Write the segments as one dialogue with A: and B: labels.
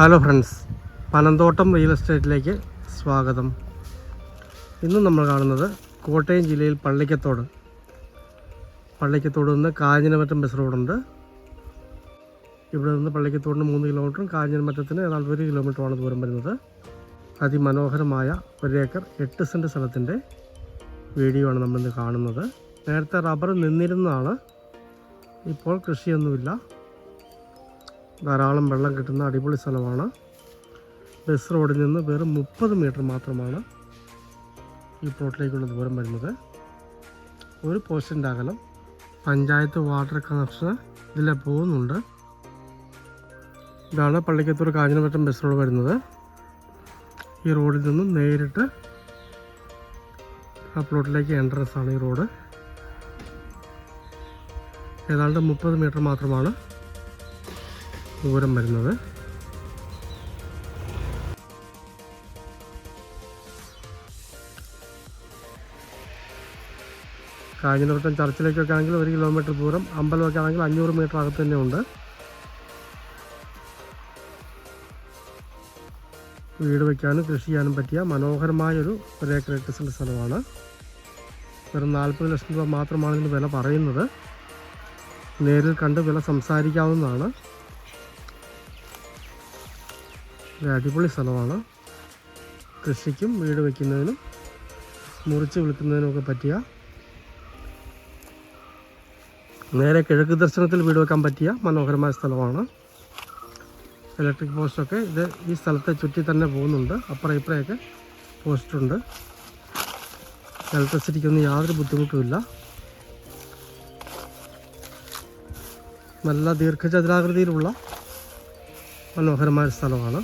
A: Hello friends Panamthottam real എസ്റ്റേറ്റിലേക്ക് സ്വാഗതം. ഇന്ന് നമ്മൾ കാണുന്നത് കോട്ടയം ജില്ലയിൽ പള്ളിക്കത്തോട്. പള്ളിക്കത്തോട് നിന്ന് കാഞ്ഞിരമറ്റം ബസ് റോഡുണ്ട്. ഇവിടെ നിന്ന് പള്ളിക്കത്തോടിന് മൂന്ന് കിലോമീറ്ററും കാഞ്ഞിരമറ്റത്തിന് ഏതാണ്ട് ഒരു കിലോമീറ്ററുമാണ് ദൂരം വരുന്നത്. അതിമനോഹരമായ ഒരു ഏക്കർ എട്ട് സെന്റ് സ്ഥലത്തിന്റെ വീഡിയോ ആണ് നമ്മളിന്ന് കാണുന്നത്. നേരത്തെ റബ്ബർ നിന്നിരുന്നതാണ്. ഇപ്പോൾ കൃഷിയൊന്നുമില്ല. ധാരാളം വെള്ളം കിട്ടുന്ന അടിപൊളി സ്ഥലമാണ്. ബസ് റോഡിൽ നിന്ന് വെറും മുപ്പത് മീറ്റർ മാത്രമാണ് ഈ പ്ലോട്ടിലേക്കുള്ള ദൂരം വരുന്നത്. ഒരു പോസ്റ്റിന്റെ അകലം പഞ്ചായത്ത് വാട്ടർ കണക്ഷൻ ഇതിലെ പോകുന്നുണ്ട്. ഇതാണ് പള്ളിക്കത്തൂർ കാഞ്ഞിരപ്പറ്റം ബസ് റോഡ് വരുന്നത്. ഈ റോഡിൽ നിന്നും നേരിട്ട് ആ പ്ലോട്ടിലേക്ക് എൻട്രൻസ് ആണ് ഈ റോഡ്. ഏതാണ്ട് മുപ്പത് മീറ്റർ മാത്രമാണ്. ദൂരം വരുന്നത്. കാഞ്ഞിരവട്ടം ചർച്ചിലേക്കൊക്കെ ആണെങ്കിൽ ഒരു കിലോമീറ്റർ ദൂരം അമ്പലമൊക്കെ ആണെങ്കിൽ അഞ്ഞൂറ് മീറ്റർ അകത്ത് തന്നെ ഉണ്ട്. വീട് വയ്ക്കാനും കൃഷി ചെയ്യാനും പറ്റിയ മനോഹരമായൊരു ഒരു ഏക്കർ എട്ട് സെന്റ് സ്ഥലമാണ്. വെറും നാൽപ്പത് ലക്ഷം രൂപ മാത്രമാണ് ഇതിന് വില പറയുന്നത്. നേരിൽ കണ്ട് വില സംസാരിക്കാവുന്നതാണ്. ഒരു അടിപൊളി സ്ഥലമാണ്. കൃഷിക്കും വീട് വയ്ക്കുന്നതിനും മുറിച്ച് വിൽക്കുന്നതിനുമൊക്കെ പറ്റിയ നേരെ കിഴക്ക് ദർശനത്തിൽ വീട് വെക്കാൻ പറ്റിയ മനോഹരമായ സ്ഥലമാണ്. ഇലക്ട്രിക് പോസ്റ്റൊക്കെ ഇത് ഈ സ്ഥലത്തെ ചുറ്റി തന്നെ പോകുന്നുണ്ട്. അപ്പുറം ഇപ്പുറയൊക്കെ പോസ്റ്റുണ്ട് ഇലക്ട്രിസിറ്റിക്കൊന്നും യാതൊരു ബുദ്ധിമുട്ടുമില്ല നല്ല ദീർഘചതുരാകൃതിയിലുള്ള മനോഹരമായ സ്ഥലമാണ്.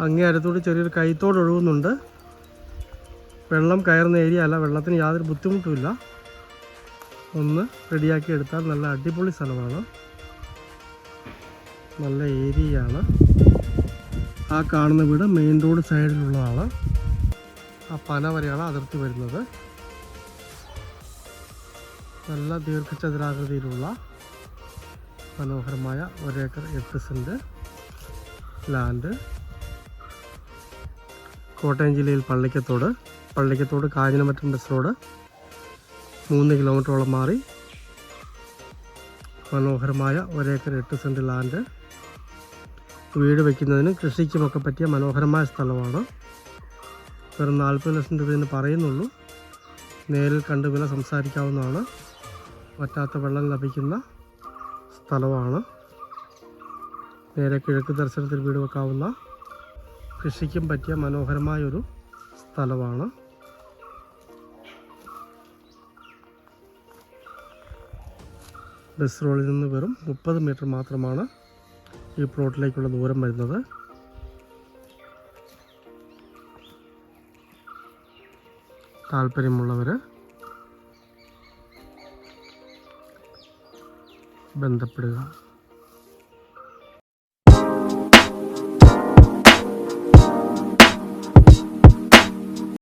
A: അങ്ങേ അരത്തോട് ചെറിയൊരു കൈത്തോട് ഒഴുകുന്നുണ്ട് വെള്ളം കയറുന്ന ഏരിയ അല്ല. വെള്ളത്തിന് യാതൊരു ബുദ്ധിമുട്ടുമില്ല. ഒന്ന് റെഡിയാക്കി എടുത്താൽ നല്ല അടിപൊളി സ്ഥലമാണ്. നല്ല ഏരിയയാണ്. ആ കാണുന്ന വീട് മെയിൻ റോഡ് സൈഡിലുള്ളതാണ്. ആ പന വരെയാണ് അതിർത്തി വരുന്നത്. നല്ല ദീർഘചതുരാകൃതിയിലുള്ള മനോഹരമായ ഒരേക്കർ എട്ട് സെന്റ് ലാൻഡ്. കോട്ടയം ജില്ലയിൽ പള്ളിക്കത്തോട് പള്ളിക്കത്തോട് കാഞ്ഞിരമറ്റം ബസ് റോഡ് മൂന്ന് കിലോമീറ്ററോളം മാറി മനോഹരമായ ഒരേക്കർ എട്ട് സെന്റ് ലാൻഡ് വീട് വയ്ക്കുന്നതിന് കൃഷിക്കുമൊക്കെ പറ്റിയ മനോഹരമായ സ്ഥലമാണ്. വെറും നാൽപ്പത് ലക്ഷം രൂപയെന്ന് പറയുന്നുള്ളൂ. നേരിൽ കണ്ട് വില സംസാരിക്കാവുന്നതാണ്. വറ്റാത്ത വെള്ളം ലഭിക്കുന്ന സ്ഥലമാണ്. നേരെ കിഴക്ക് ദർശനത്തിൽ വീട് വെക്കാവുന്ന കൃഷിക്കും പറ്റിയ മനോഹരമായൊരു സ്ഥലമാണ്. ബസ് റോഡിൽ നിന്ന് വെറും മുപ്പത് മീറ്റർ മാത്രമാണ് ഈ പ്ലോട്ടിലേക്കുള്ള ദൂരം വരുന്നത്. താല്പര്യമുള്ളവർ ബന്ധപ്പെടുക.